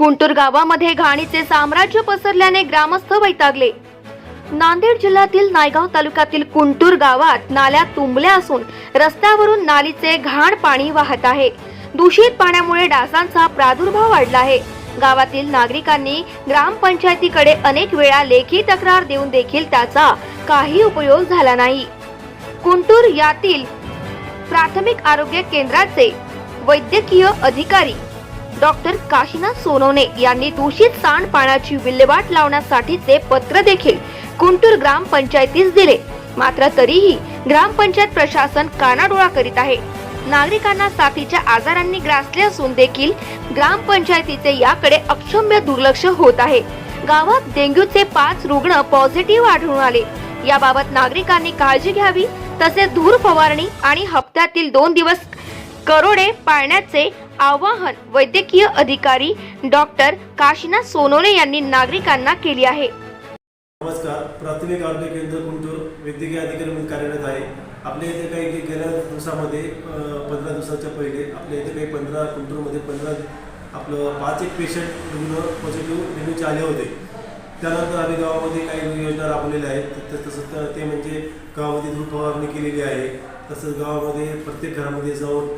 गुंटूर गावामध्ये घाणीचे साम्राज्य पसरल्याने ग्रामस्थ वैतागले. नांदेड जिल्ह्यातील नायगाव तालुक्यातील कुंटूर गावात नाल्या तुंबल्या असून रस्त्यावरून नालीचे घाण पाणी वाहत आहे. दूषित पाण्यामुळे डासांचा प्रादुर्भाव वाढला आहे. गावातील नागरिकांनी ग्रामपंचायतीकडे अनेक वेळा लेखी तक्रार देऊन देखील त्याचा काही उपयोग झाला नाही. कुंटूर यातील प्राथमिक आरोग्य केंद्राचे वैद्यकीय अधिकारी डॉक्टर काशीनाथ सोनवणे यांनी दूषित सांडपाण्याची विल्हेवाट लावण्यासाठीचे पत्र देखील कुंटूर ग्रामपंचायतीस दिले. मात्र तरीही ग्रामपंचायत प्रशासन कानाडोळा करीत आहे. नागरिकांना साथीच्या आजारांनी ग्रासले असून देखील ग्रामपंचायतीचे याकडे अक्षम्य दुर्लक्ष होत आहे. गावात डेंग्यूचे पाच रुग्ण पॉझिटिव्ह आढळून आले. याबाबत नागरिकांनी काळजी घ्यावी तसेच धूर फवारणी आणि हप्त्यातील दोन दिवस करोडे पाळण्याचे आवाहन वैद्यकीय अधिकारी डॉक्टर काशीनाथ सोनोने यांनी नागरिकांना केले आहे. नमस्कार. प्राथमिक आरोग्य केंद्र गुंटूर वैद्यकीय अधिकारी म्हणून कार्यरत आहे. आपल्या इथे काही गेल्या दिवसामध्ये पंधरा दिवसाच्या पहिले आपल्या इथे काही पंधरा गुंटूरमध्ये पंधरा आपलं पाच एक पेशंट रुग्ण पॉझिटिव्ह डेंग्यूचे आले होते. त्यानंतर आम्ही गावामध्ये काही योजना राबवलेल्या आहेत. तसंच ते म्हणजे गावामध्ये धूप फवारणी केलेली आहे. तसंच गावामध्ये प्रत्येक घरामध्ये जाऊन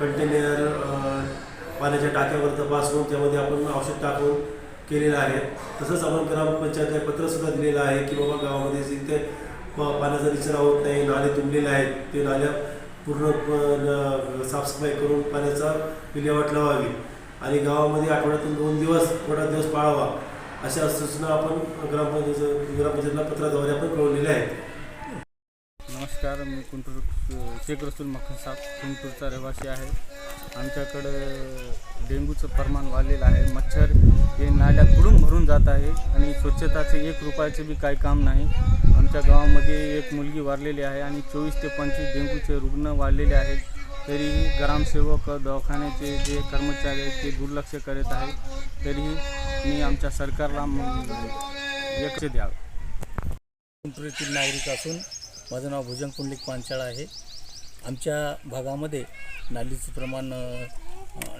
कंटेनर पाण्याच्या टाक्यावर तपासून त्यामध्ये आपण औषध टाकून केलेलं आहे. तसंच आपण ग्रामपंचायतला पत्रसुद्धा दिलेलं आहे की बाबा गावामध्ये जिथे पाण्याचा निचरा होत नाही नाले तुंबलेले आहेत ते नाल्या पूर्ण साफसफाई करून पाण्याचा विल्हेवाट लावावी आणि गावामध्ये आठवड्यातून दोन दिवस थोडा दिवस पाळावा अशा सूचना आपण ग्रामपंचायत ग्रामपंचायतला पत्राद्वारे आपण कळवलेल्या आहेत. नमस्कार मी कुंटूर शेख रसूल मखन साहेब कुंटूरचा रहिवासी आहे. आमच्याकडं डेंग्यूचं प्रमाण वाढलेलं आहे. मच्छर हे नाल्या तुडून भरून जात आहे आणि स्वच्छताचे एक रुपयाचे बी काही काम नाही. आमच्या गावामध्ये एक मुलगी वारलेली आहे आणि चोवीस ते पंचवीस डेंग्यूचे रुग्ण वाढलेले आहेत. तरीही ग्रामसेवक दवाखान्याचे जे कर्मचारी आहेत ते दुर्लक्ष करत आहेत तरीही मी आमच्या सरकारला लक्ष द्यावं. गुंटूर नागरिक असून माझं नाव भुजंग पुंडलिक पांचाळ आहे. आमच्या भागामध्ये नालीचं प्रमाण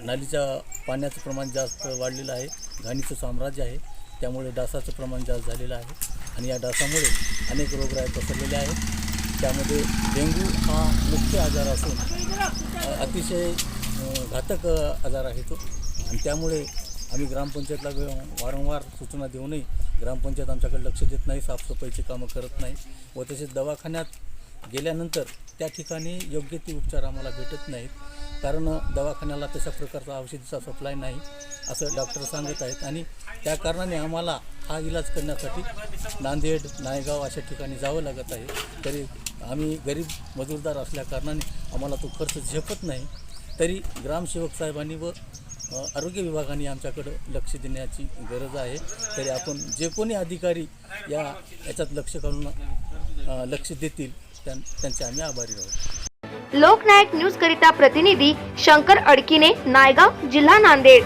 नालीच्या पाण्याचं प्रमाण जास्त वाढलेलं आहे. घाणीचं साम्राज्य आहे. त्यामुळे डासाचं प्रमाण जास्त झालेलं आहे. आणि या डासामुळे अनेक रोगराई पसरलेले आहेत. त्यामध्ये डेंग्यू हा मुख्य आजार असून अतिशय घातक आजार आहे तो. आणि त्यामुळे आम्ही ग्रामपंचायतला वे- वारंवार सूचना देऊनही ग्रामपंचायत आमच्याकडे लक्ष देत नाही साफसफाईची कामं करत नाही व तसेच दवाखान्यात गेल्यानंतर त्या ठिकाणी योग्य ते उपचार आम्हाला भेटत नाहीत. कारण दवाखान्याला तशा प्रकारचा औषधीचा सप्लाय नाही असं डॉक्टर सांगत आहेत आणि त्या कारणाने आम्हाला हा इलाज करण्यासाठी नांदेड नायगाव अशा ठिकाणी जावं लागत आहे. तरी आम्ही गरीब मजूरदार असल्या कारणाने आम्हाला तो खर्च झेपत नाही. तरी ग्रामसेवक साहेबांनी व आरोग्य विभागाने आमच्याकडं लक्ष देण्याची गरज आहे. तरी आपण जे कोणी अधिकारी या याच्यात लक्ष करून लक्ष देतील त्यां त्यांचे आम्ही आभारी राहू. लोकनायक न्यूज करिता प्रतिनिधी शंकर अडकिने नायगाव जिल्हा नांदेड.